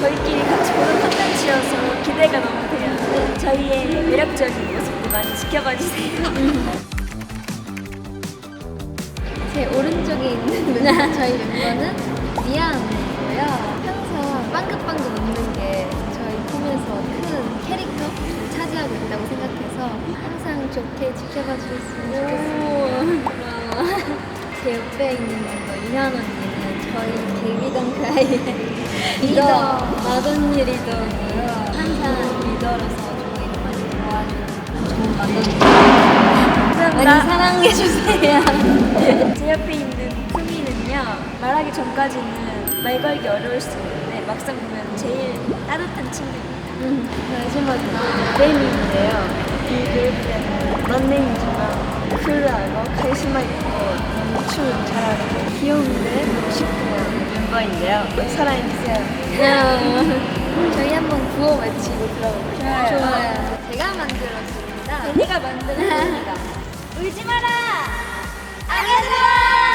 저희끼리 같이 보는 컨텐츠여서 기대가 너무 돼요. 저희의 매력적인 모습도 많이 지켜봐 주세요. 제 오른쪽에 있는 저희 멤버는 미아언니고요. 항상 빵긋빵긋 웃는 게 저희 팀에서 큰 캐릭터를 차지하고 있다고 생각해서 항상 좋게 지켜봐 주셨으면 좋겠어요. 제 옆에 있는 멤버 이현 언니는 저희 데뷔던 그 아이의 리더, 마돈니 리더고요. 항상 리더로서 저희를 많이 도와주는 좋은 마돈니. 많이 사랑해주세요. 제 옆에 있는 쿠미는요 말하기 전까지는 말 걸기 어려울 수 있는데 막상 보면 제일 따뜻한 친구입니다. 음, 마지막으로 뱀인데요. 이 그룹 때는 런닝이지만 쿨하고 카리스마 있고 춤 잘하고 귀여운데 멋있고요 멤버인데요. 사랑해주세요. 저희 한번 구호 외치고 들어볼까요? 좋아요. 좋아요. 제가 만들었습니다. 제니가 만든 겁니다. 울지 마라. We're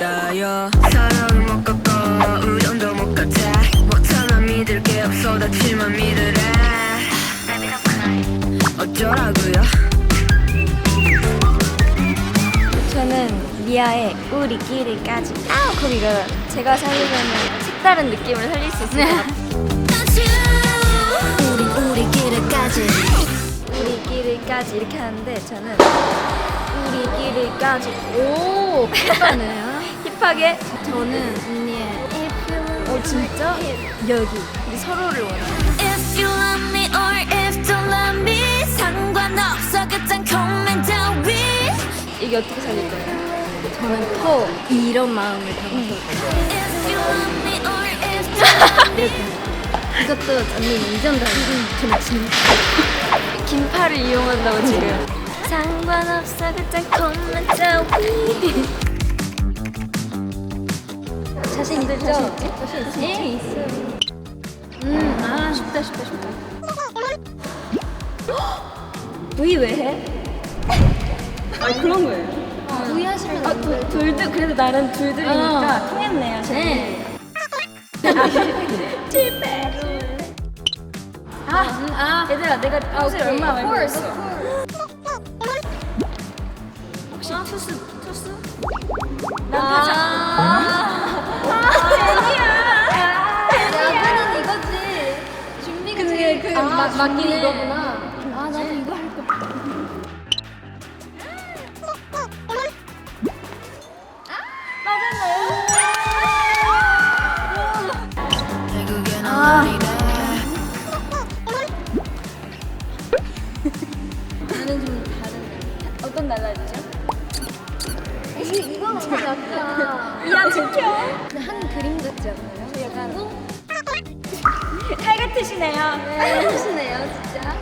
금이다요 사랑을 못 꺾어 우연도 못 같아 못하나 믿을 게 없어 다치만 믿으래 어쩌라고요 저는 미아의 우리끼리까지 아우 거기가 제가 살리면 색다른 느낌을 살릴 수 있을 것 같아요. Don't you? 우린 우리끼리까지. 우리끼리까지 이렇게 하는데 저는 우리끼리까지 오, 힙하네요. 힙하게? 저는 언니의 어 진짜? 여기. 우리 서로를 원하는 If you love me or if don't love me 상관없어. 그딴 코멘트 위 이게 어떻게 살릴 거예요? 저는 더 이런 마음을 담아서. If you love me or if don't 이렇게. 이것도 언니 아니고 저는 진짜. 긴팔을 이용한다고 지금. 상관없어. 그딴 코멘트 위 자신 있죠? 자신 있지? 자신 있지? 예, 있어요. 음, 아, 쉽다 쉽다 쉽다 V 왜 해? 아니 그런 거예요 부위하시면 아, 도, 둘들 그래도 나는 둘들이니까 어. 통했네요. 네. 실패. 아, 음, 아. 얘들아, 내가 평소에 오케이. 얼마나 course, 있어? of course. 맞- 맞긴. 이거구나. 아, 나도 이거 할 거. 아. 나는 좀 다르네. 어떤 날라리죠? 이 이거 너무 약간 이안 지켜. 한 그림 같지 않나요? 약간 칼 같으시네요. 네, 하시네요, 진짜.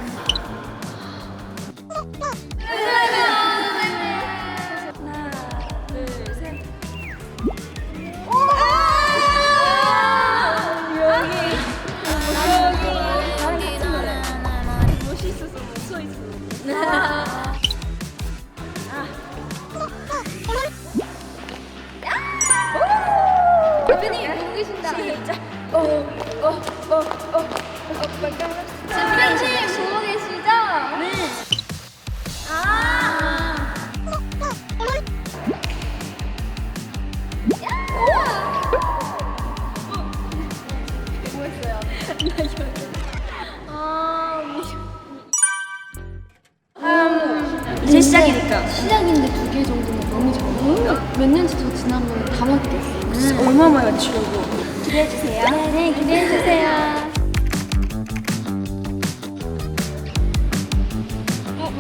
맞추려고. 기대해주세요. 네, 기대해주세요.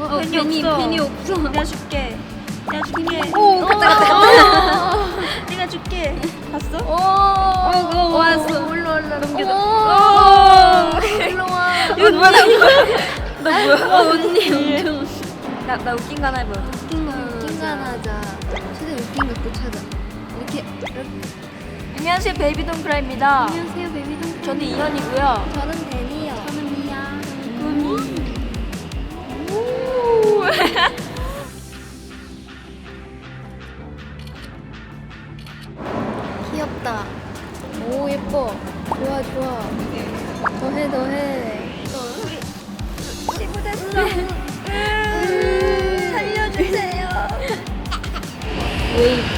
어, 펜이 없어. 펜이 없어. 내가 줄게. 내가 줄게. 오, 갔다, 갔다, 갔다. 내가 줄게. 봤어? 오, 어, 왔어. 올라, 올라. 넘겨줘. 오, 오. 올라와. 이거 뭐야? 나 뭐야? 언니 엄청. 나, 나 웃긴 거 하나 해봐. 웃긴 거, 웃긴 거 하나 하자. 최대한 웃긴 것도 찾아. 이렇게. 안녕하세요, 베이비동크라입니다. 안녕하세요, 베비동. 저는 이현이고요. 저는 데니요. 저는 미야. 귀엽다. 오, 예뻐. 좋아, 좋아. 더해, 더해. 살려주세요. 웨이